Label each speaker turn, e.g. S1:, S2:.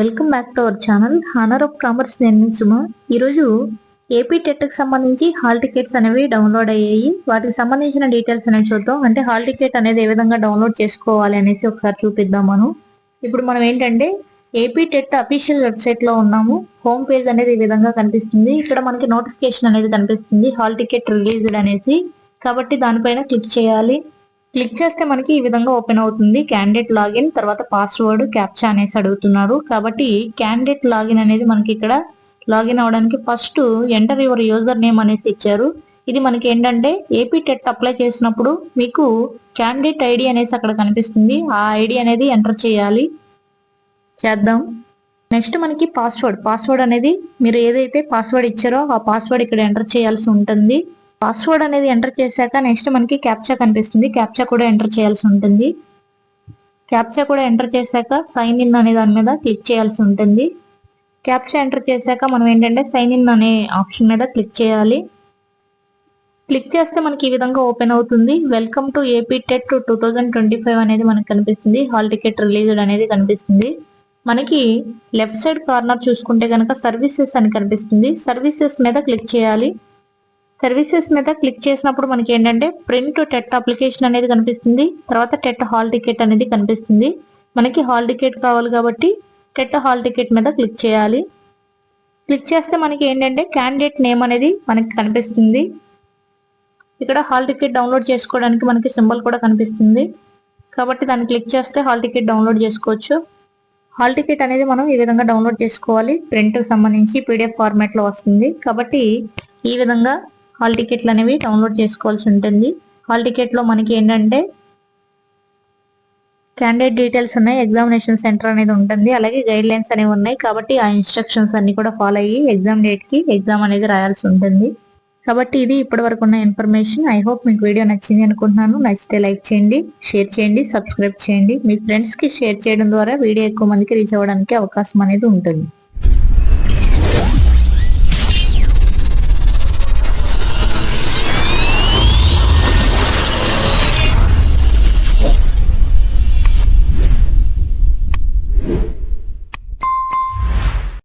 S1: Welcome back to our channel honour of commerce నేను సుమ. ఈరోజు AP టెట్కి సంబంధించి హాల్ టికెట్స్ అనేవి డౌన్లోడ్ అయ్యాయి. వాటికి సంబంధించిన డీటెయిల్స్ అనేవి చూద్దాం. అంటే హాల్ టికెట్ అనేది ఏ విధంగా డౌన్లోడ్ చేసుకోవాలి అనేసి ఒకసారి చూపిద్దాం మనం. ఇప్పుడు మనం ఏంటంటే ఏపీ టెట్ అఫీషియల్ వెబ్సైట్లో ఉన్నాము. హోమ్ పేజ్ అనేది ఈ విధంగా కనిపిస్తుంది. ఇక్కడ మనకి నోటిఫికేషన్ అనేది కనిపిస్తుంది. హాల్ టికెట్ రిలీజ్డ్ అనేసి. కాబట్టి దానిపైన క్లిక్ చేయాలి. క్లిక్ చేస్తే మనకి ఈ విధంగా ఓపెన్ అవుతుంది క్యాండిడేట్ లాగిన్ తర్వాత పాస్వర్డ్ క్యాప్చా అనేసి అడుగుతున్నారు. కాబట్టి క్యాండిడేట్ లాగిన్ అనేది మనకి ఇక్కడ లాగిన్ అవడానికి first enter your user name అనేసి ఇచ్చారు. ఇది మనకి ఏంటంటే ఏపీ టెట్ అప్లై చేసినప్పుడు మీకు క్యాండిడేట్ ఐడి అనేసి అక్కడ కనిపిస్తుంది. ఆ ఐడి అనేది ఎంటర్ చేయాలి. చేద్దాం. నెక్స్ట్ మనకి పాస్వర్డ్ పాస్వర్డ్ అనేది మీరు ఏదైతే పాస్వర్డ్ ఇచ్చారో ఆ పాస్వర్డ్ ఇక్కడ ఎంటర్ చేయాల్సి ఉంటుంది. పాస్వర్డ్ అనేది ఎంటర్ చేశాక నెక్స్ట్ మనకి క్యాప్చా కనిపిస్తుంది. క్యాప్చా కూడా ఎంటర్ చేయాల్సి ఉంటుంది. క్యాప్చా కూడా ఎంటర్ చేశాక సైన్ ఇన్ అనే దాని మీద క్లిక్ చేయాల్సి ఉంటుంది. క్యాప్చా ఎంటర్ చేశాక మనం ఏంటంటే సైన్ ఇన్ అనే ఆప్షన్ మీద క్లిక్ చేయాలి. క్లిక్ చేస్తే మనకి ఈ విధంగా ఓపెన్ అవుతుంది. Welcome to AP TET two thousand twenty five అనేది మనకి కనిపిస్తుంది. హాల్ టికెట్ రిలీజ్డ్ అనేది కనిపిస్తుంది. మనకి లెఫ్ట్ సైడ్ కార్నర్ చూసుకుంటే కనుక సర్వీసెస్ అని కనిపిస్తుంది. సర్వీసెస్ మీద క్లిక్ చేయాలి. సర్వీసెస్ మీద క్లిక్ చేసినప్పుడు మనకి ఏంటంటే ప్రింట్ టెట్ అప్లికేషన్ అనేది కనిపిస్తుంది. తర్వాత టెట్ హాల్ టికెట్ అనేది కనిపిస్తుంది. మనకి హాల్ టికెట్ కావాలి కాబట్టి టెట్ హాల్ టికెట్ మీద క్లిక్ చేయాలి. క్లిక్ చేస్తే మనకి ఏంటంటే క్యాండిడేట్ నేమ్ అనేది మనకి కనిపిస్తుంది. ఇక్కడ హాల్ టికెట్ డౌన్లోడ్ చేసుకోవడానికి మనకి సింబల్ కూడా కనిపిస్తుంది. కాబట్టి దాన్ని క్లిక్ చేస్తే హాల్ టికెట్ డౌన్లోడ్ చేసుకోవచ్చు. హాల్ టికెట్ అనేది మనం ఈ విధంగా డౌన్లోడ్ చేసుకోవాలి. ప్రింట్ సంబంధించి పీడిఎఫ్ ఫార్మాట్లో వస్తుంది. కాబట్టి ఈ విధంగా హాల్ టికెట్లు అనేవి డౌన్లోడ్ చేసుకోవాల్సి ఉంటుంది. హాల్ టికెట్లో మనకి ఏంటంటే క్యాండిడేట్ డీటెయిల్స్ ఉన్నాయి ఎగ్జామినేషన్ సెంటర్ అనేది ఉంటుంది అలాగే గైడ్ లైన్స్ అనేవి ఉన్నాయి. కాబట్టి ఆ ఇన్స్ట్రక్షన్స్ అన్ని కూడా ఫాలో అయ్యి ఎగ్జామ్ డేట్కి ఎగ్జామ్ అనేది రాయాల్సి ఉంటుంది. కాబట్టి ఇది ఇప్పటి వరకు ఉన్న ఇన్ఫర్మేషన్ ఐ హోప్ మీకు వీడియో నచ్చింది అనుకుంటున్నాను. నచ్చితే లైక్ చేయండి షేర్ చేయండి సబ్స్క్రైబ్ చేయండి. మీ ఫ్రెండ్స్కి షేర్ చేయడం ద్వారా వీడియో ఎక్కువ మందికి రీచ్ అవ్వడానికి అవకాశం అనేది ఉంటుంది.